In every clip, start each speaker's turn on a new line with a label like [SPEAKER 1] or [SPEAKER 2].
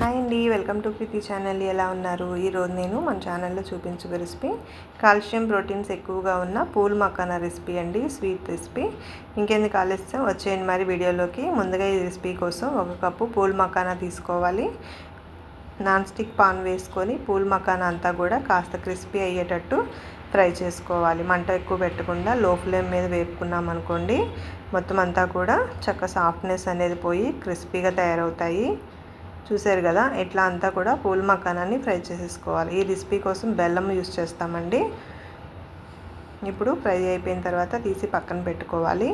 [SPEAKER 1] Hi అండి welcome to Preethi channel. ఎలా ఉన్నారు? ఈరోజు నేను మన ఛానల్లో చూపించే రెసిపీ కాల్షియం ప్రోటీన్స్ ఎక్కువగా ఉన్న పూల్ మకానా రెసిపీ అండి స్వీట్ రెసిపీ. ఇంకెందుకు ఆలస్యం? వచ్చేయండి మరి వీడియోలోకి. ముందుగా ఈ రెసిపీ కోసం ఒక కప్పు పూల్ మకానా తీసుకోవాలి. నాన్ స్టిక్ పాన్ వేసుకొని పూల్ మకానా అంతా కూడా కాస్త క్రిస్పీ అయ్యేటట్టు ఫ్రై చేసుకోవాలి. మంట ఎక్కువ పెట్టకుండా లో ఫ్లేమ్ మీద వేపుకున్నాం అనుకోండి మొత్తం అంతా కూడా చక్క సాఫ్ట్నెస్ అనేది పోయి క్రిస్పీగా తయారవుతాయి. చూసారు కదా ఇట్లా అంతా కూడా పూల మకానాన్ని ఫ్రై చేసేసుకోవాలి. ఈ రెసిపీ కోసం బెల్లం యూస్ చేస్తామండి. ఇప్పుడు ఫ్రై అయిపోయిన తర్వాత తీసి పక్కన పెట్టుకోవాలి.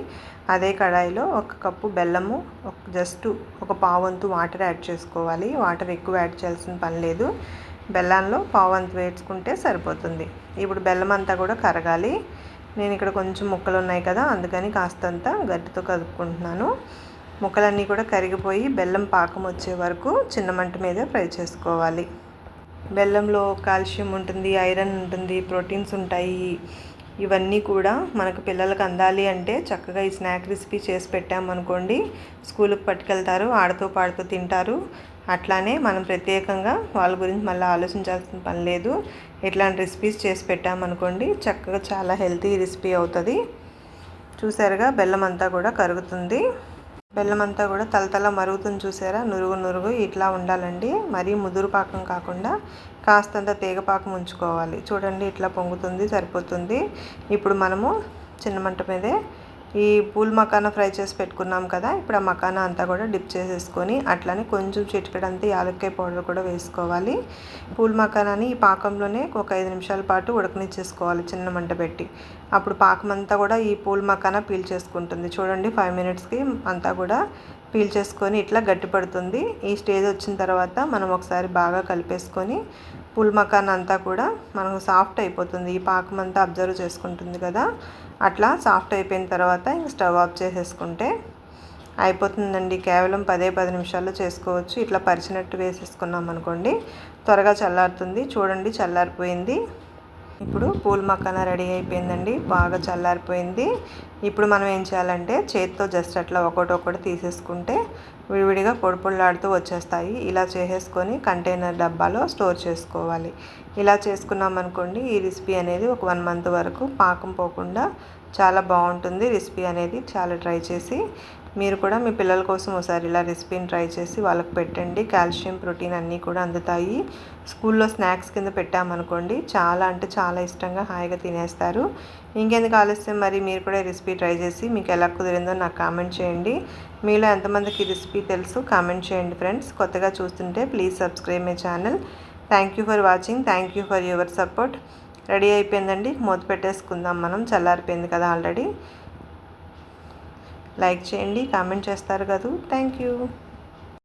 [SPEAKER 1] అదే కడాయిలో ఒక కప్పు బెల్లము జస్ట్ ఒక పావంతు వాటర్ యాడ్ చేసుకోవాలి. వాటర్ ఎక్కువ యాడ్ చేయాల్సిన పని లేదు. బెల్లంలో పావంతు వేసుకుంటే సరిపోతుంది. ఇప్పుడు బెల్లం అంతా కూడా కరగాలి. నేను ఇక్కడ కొంచెం ముక్కలు ఉన్నాయి కదా అందుకని కాస్తంత గట్టితో కదుపుకుంటున్నాను ముక్కలన్నీ కూడా కరిగిపోయి బెల్లం పాకం వచ్చే వరకు చిన్న మంట మీద ఫ్రై చేసుకోవాలి. బెల్లంలో కాల్షియం ఉంటుంది ఐరన్ ఉంటుంది ప్రోటీన్స్ ఉంటాయి. ఇవన్నీ కూడా మనకు పిల్లలకు అందాలి అంటే చక్కగా ఈ స్నాక్ రెసిపీ చేసి పెట్టామనుకోండి స్కూల్కి పట్టుకెళ్తారు ఆడుతూ పాడుతూ తింటారు. అట్లానే మనం ప్రత్యేకంగా వాళ్ళ గురించి మళ్ళీ ఆలోచించాల్సిన పని లేదు. ఇట్లాంటి రెసిపీస్ చేసి పెట్టామనుకోండి చక్కగా చాలా హెల్తీ రెసిపీ అవుతుంది. చూసారుగా బెల్లం అంతా కూడా కరుగుతుంది. బెల్లం అంతా కూడా తలతల మరుగుతుంది చూసారా? నురుగు నురుగు ఇట్లా ఉండాలండి. మరీ ముదురు పాకం కాకుండా కాస్తంత తీగపాకం ఉంచుకోవాలి. చూడండి ఇట్లా పొంగుతుంది సరిపోతుంది. ఇప్పుడు మనము చిన్న మంట మీదే ఈ పూల్ మకానా ఫ్రై చేసి పెట్టుకున్నాం కదా ఇప్పుడు ఆ మకానా అంతా కూడా డిప్ చేసేసుకొని అట్లానే కొంచెం చిటికడంతా యాలక్కాయ పౌడర్ కూడా వేసుకోవాలి. పూల్ మకానాని ఈ పాకంలోనే ఒక ఐదు నిమిషాల పాటు ఉడకనిచ్చేసుకోవాలి చిన్న మంట పెట్టి. అప్పుడు పాకం అంతా కూడా ఈ పూల్ మకానా పీల్ చేసుకుంటుంది. చూడండి ఫైవ్ మినిట్స్కి అంతా కూడా పీల్ చేసుకొని ఇట్లా గట్టిపడుతుంది. ఈ స్టేజ్ వచ్చిన తర్వాత మనం ఒకసారి బాగా కలిపేసుకొని పుల్ మకాన్ అంతా కూడా మనకు సాఫ్ట్ అయిపోతుంది. ఈ పాకం అంతా అబ్జర్వ్ చేసుకుంటుంది కదా. అట్లా సాఫ్ట్ అయిపోయిన తర్వాత ఇంక స్టవ్ ఆఫ్ చేసేసుకుంటే అయిపోతుందండి. కేవలం పదే పది నిమిషాల్లో చేసుకోవచ్చు. ఇట్లా పరిచినట్టు వేసేసుకున్నాం అనుకోండి త్వరగా చల్లారుతుంది. చూడండి చల్లారిపోయింది. ఇప్పుడు పూల్ మక్కన రెడీ అయిపోయిందండి. బాగా చల్లారిపోయింది. ఇప్పుడు మనం ఏం చేయాలంటే చేతితో జస్ట్ అట్లా ఒకటి ఒకటి తీసేసుకుంటే విడివిడిగా పొడి వచ్చేస్తాయి. ఇలా చేసేసుకొని కంటైనర్ డబ్బాలో స్టోర్ చేసుకోవాలి. ఇలా చేసుకున్నాం అనుకోండి ఈ రెసిపీ అనేది ఒక వన్ మంత్ వరకు పాకం పోకుండా చాలా బాగుంటుంది. రెసిపీ అనేది చాలా ట్రై చేసి మీరు కూడా మీ పిల్లల కోసం ఒకసారి ఇలా రెసిపీని ట్రై చేసి వాళ్ళకి పెట్టండి. కాల్షియం ప్రోటీన్ అన్నీ కూడా అందుతాయి. స్కూల్లో స్నాక్స్ కింద పెట్టామనుకోండి చాలా అంటే చాలా ఇష్టంగా హాయిగా తినేస్తారు. ఇంకెందుకు ఆలస్యం? మరి మీరు కూడా రెసిపీ ట్రై చేసి మీకు ఎలా కుదిరిందో నాకు కామెంట్ చేయండి. మీలో ఎంతమందికి ఈ రెసిపీ తెలుసు కామెంట్ చేయండి ఫ్రెండ్స్ కొత్తగా చూస్తుంటే please subscribe my channel thank you for watching thank you for your support ready అయిపోయిందండి. మూత పెట్టేసుకుందాం మనం. చల్లారిపోయింది కదా ఆల్రెడీ లైక్ చేయండి కామెంట్ చేస్తారు కదా. Thank you